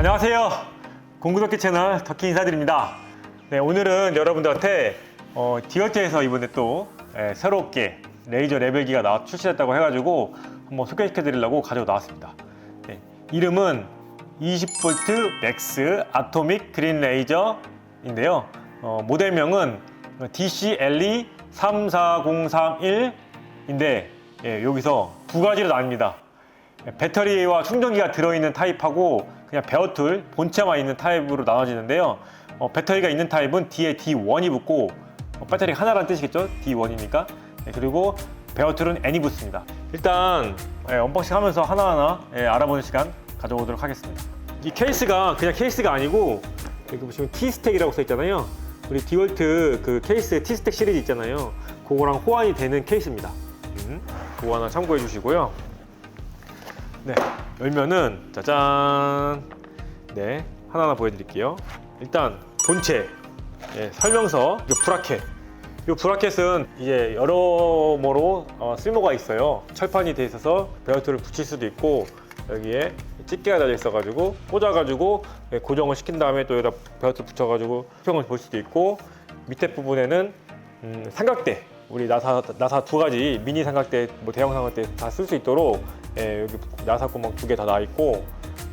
안녕하세요. 공구덕기 채널 덕키 인사드립니다. 네, 오늘은 여러분들한테 어, 디얼트에서 이번에 또 예, 새롭게 레이저 레벨기가 나와 출시됐다고 해가지고 한번 소개시켜 드리려고 가지고 나왔습니다. 네, 이름은 20V 맥스 아토믹 그린 레이저인데요. 어, 모델명은 DCLE 34031인데 예, 여기서 두 가지로 나뉩니다. 배터리와 충전기가 들어있는 타입하고 그냥 베어툴 본체만 있는 타입으로 나눠지는데요. 어, 배터리가 있는 타입은 뒤에 D1이 붙고 어, 배터리 하나란 뜻이겠죠? D1이니까. 그리고 베어툴은 N이 붙습니다. 일단 예, 언박싱 하면서 하나하나 예, 알아보는 시간 가져보도록 하겠습니다. 이 케이스가 그냥 케이스가 아니고 여기 보시면 T스택이라고 써 있잖아요. 우리 디월트 그 케이스 T스택 시리즈 있잖아요. 그거랑 호환이 되는 케이스입니다. 음, 그거 하나 참고해 주시고요. 네, 열면은 짜잔. 네, 하나하나 보여드릴게요. 일단 본체, 예, 설명서, 이 브라켓. 이 브라켓은 이제 여러모로 어, 쓸모가 있어요. 철판이 돼 있어서 베어트를 붙일 수도 있고 여기에 집게가 달려 있어가지고 꽂아가지고 예, 고정을 시킨 다음에 또 여기다 베어트 붙여가지고 수평을 볼 수도 있고 밑에 부분에는 음, 삼각대 우리 나사 나사 두 가지 미니 삼각대 뭐 대형 삼각대 다 쓸 수 있도록 예, 여기 나사 구멍 두 개 다 나 있고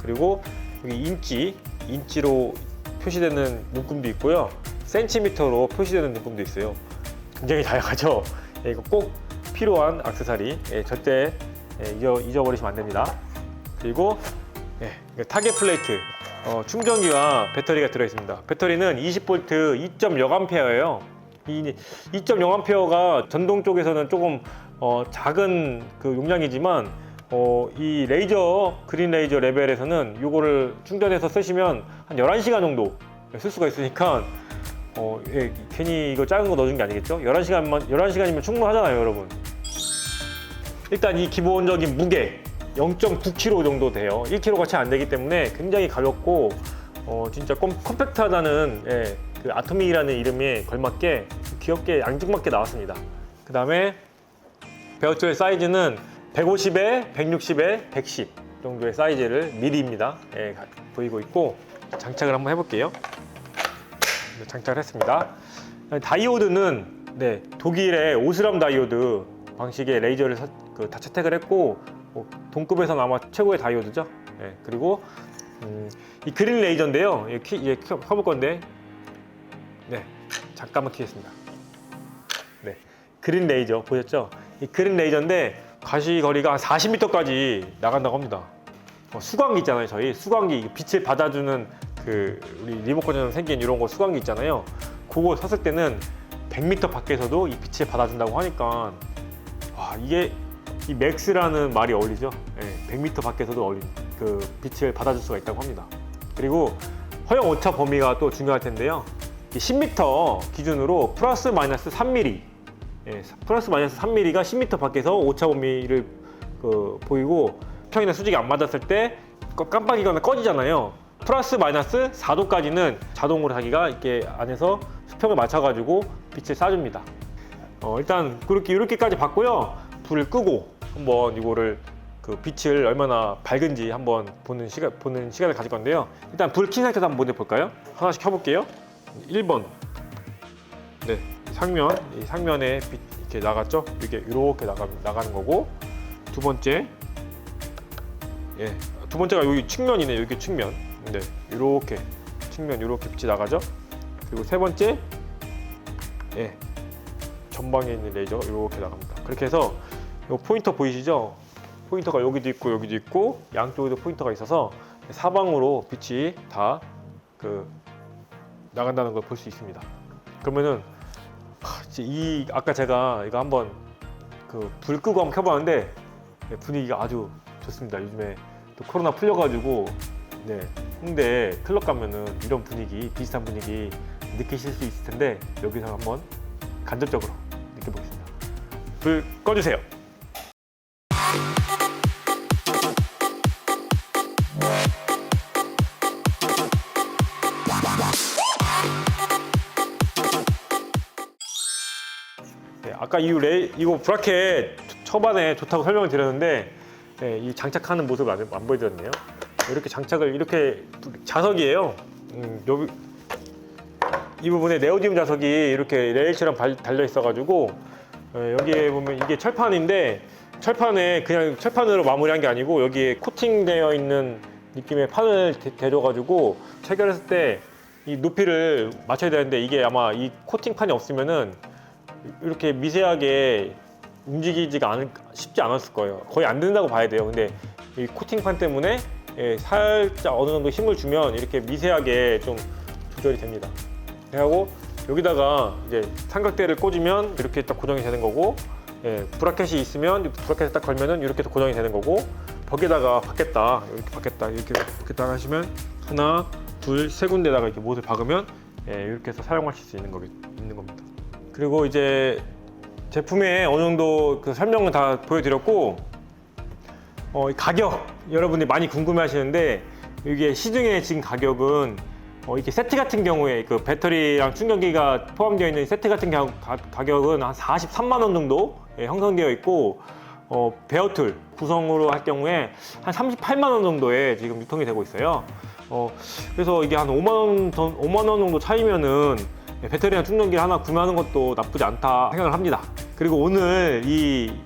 그리고 여기 인치 인치로 표시되는 눈금도 있고요. 센티미터로 표시되는 눈금도 있어요. 굉장히 다양하죠? 예, 이거 꼭 필요한 악세사리 예, 절대 예, 잊어, 잊어버리시면 안 됩니다. 그리고 예, 타겟 플레이트. 어, 충전기와 배터리가 들어있습니다. 배터리는 20V 2.0A예요. 이 2.0A가 전동 쪽에서는 조금 어, 작은 그 용량이지만 어, 이 레이저 그린 레이저 레벨에서는 이거를 충전해서 쓰시면 한 11시간 정도 쓸 수가 있으니까 어, 예, 괜히 이거 작은 거 넣어준 게 아니겠죠? 11시간만 11시간이면 충분하잖아요, 여러분. 일단 이 기본적인 무게 0.9kg 정도 돼요. 1kg가 채 안 되기 때문에 굉장히 가볍고 어, 진짜 컴, 컴팩트하다는 예, 그 아토믹이라는 이름에 걸맞게 귀엽게 앙증맞게 나왔습니다. 그 다음에 베어트의 사이즈는 150에 160에 110 정도의 사이즈를 미리입니다. 예, 가- 보이고 있고 장착을 한번 해볼게요. 네, 장착을 했습니다. 다이오드는 네, 독일의 오스람 다이오드 방식의 레이저를 사- 그, 다 채택을 했고 뭐, 동급에서는 아마 최고의 다이오드죠. 네, 그리고 음, 이 그린 레이저인데요. 이게, 켜- 켜볼 건데 네, 잠깐만 키겠습니다. 네, 그린 레이저 보셨죠? 이 그린 레이저인데 가시 거리가 한 40m까지 나간다고 합니다. 어, 수광기 있잖아요, 저희 수광기 빛을 받아주는 그 우리 리모컨처럼 생긴 이런 거 수광기 있잖아요. 그거 섰을 때는 100m 밖에서도 이 빛을 받아준다고 하니까 와 이게 이 맥스라는 말이 어울리죠. 예, 100m 밖에서도 어울리 그 빛을 받아줄 수가 있다고 합니다. 그리고 허용 오차 범위가 또 중요할 텐데요. 이 10m 기준으로 플러스 마이너스 3mm, 예, 플러스 마이너스 3mm가 10m 밖에서 오차 범위를 그, 보이고 평이나 수직이 안 맞았을 때 깜- 깜빡이거나 꺼지잖아요. 플러스 마이너스 4도까지는 자동으로 자기가 이렇게 안에서 수평을 맞춰가지고 빛을 쏴줍니다. 어, 일단 그렇게 이렇게까지 봤고요. 불을 끄고 한번 이거를 그 빛을 얼마나 밝은지 한번 보는 시간 보는 시간을 가질 건데요. 일단 불 킨 상태에서 한번 볼까요? 하나씩 켜볼게요. 1번. 네, 상면 이 상면에 빛 이렇게 나갔죠? 이게 이렇게 나가 나가는 거고 두 번째. 예, 두 번째가 여기 측면이네. 여기 측면. 네, 이렇게 측면 이렇게 빛이 나가죠? 그리고 세 번째. 예, 전방에 있는 레이저가 이렇게 나갑니다. 그렇게 해서 이 포인터 보이시죠? 포인터가 여기도 있고 여기도 있고 양쪽에도 포인터가 있어서 사방으로 빛이 다 그 나간다는 걸 볼 수 있습니다. 그러면은 이 아까 제가 이거 한번 그 불 끄고 한번 켜봤는데 네, 분위기가 아주 좋습니다. 요즘에 또 코로나 풀려가지고 네 홍대 클럽 가면은 이런 분위기 비슷한 분위기 느끼실 수 있을 텐데 여기서 한번 간접적으로 느껴보겠습니다. 불 꺼주세요. 아까 이 레이, 이거 브라켓 초- 초반에 좋다고 설명을 드렸는데 네, 이 장착하는 모습을 안, 안 보여드렸네요. 이렇게 장착을 이렇게 자석이에요. 음, 여기 이 부분에 네오디움 자석이 이렇게 레일처럼 발- 달려 있어가지고 어, 여기에 보면 이게 철판인데 철판에 그냥 철판으로 마무리한 게 아니고 여기에 코팅되어 있는 느낌의 판을 대- 대줘가지고 체결했을 때 이 높이를 맞춰야 되는데 이게 아마 이 코팅판이 없으면은 이렇게 미세하게 움직이지가 않을, 쉽지 않았을 거예요. 거의 안 된다고 봐야 돼요. 근데 이 코팅판 때문에 예, 살짝 어느 정도 힘을 주면 이렇게 미세하게 좀 조절이 됩니다. 하고 여기다가 이제 삼각대를 꽂으면 이렇게 딱 고정이 되는 거고 예, 브라켓이 있으면 브라켓을 딱 걸면은 이렇게 또 고정이 되는 거고 벽에다가 박겠다 이렇게 박겠다 이렇게 박겠다 하시면 하나 둘 세 군데다가 이렇게 못을 박으면 예, 이렇게 해서 사용하실 수 있는, 거, 있는 겁니다. 그리고 이제 제품의 어느 정도 그 설명은 다 보여드렸고 어, 이 가격 여러분들이 많이 궁금해 하시는데 이게 시중에 지금 가격은 어, 이렇게 세트 같은 경우에 그 배터리랑 충전기가 포함되어 있는 세트 같은 가, 격은 한 43만 원 정도 예, 형성되어 있고 어, 베어툴 구성으로 할 경우에 한 38만 원 정도에 지금 유통이 되고 있어요. 어, 그래서 이게 한 5만 원, 전- 5만 원 정도 차이면은 배터리랑 충전기 하나 구매하는 것도 나쁘지 않다 생각을 합니다. 그리고 오늘 이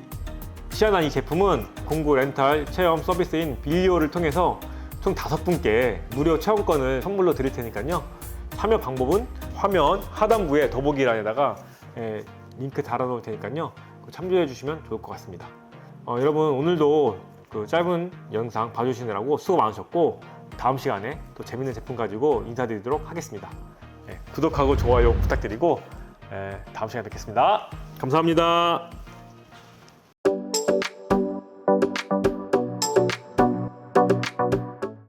시연한 이 제품은 공구 렌탈 체험 서비스인 빌리오를 통해서 총 다섯 분께 무료 체험권을 선물로 드릴 테니까요. 참여 방법은 화면 하단부에 더보기란에다가 예, 링크 달아놓을 테니까요. 참조해 주시면 좋을 것 같습니다. 어, 여러분 오늘도 그 짧은 영상 봐주시느라고 수고 많으셨고 다음 시간에 또 재밌는 제품 가지고 인사드리도록 하겠습니다. 예, 구독하고 좋아요 부탁드리고 예, 다음 시간에 뵙겠습니다. 감사합니다.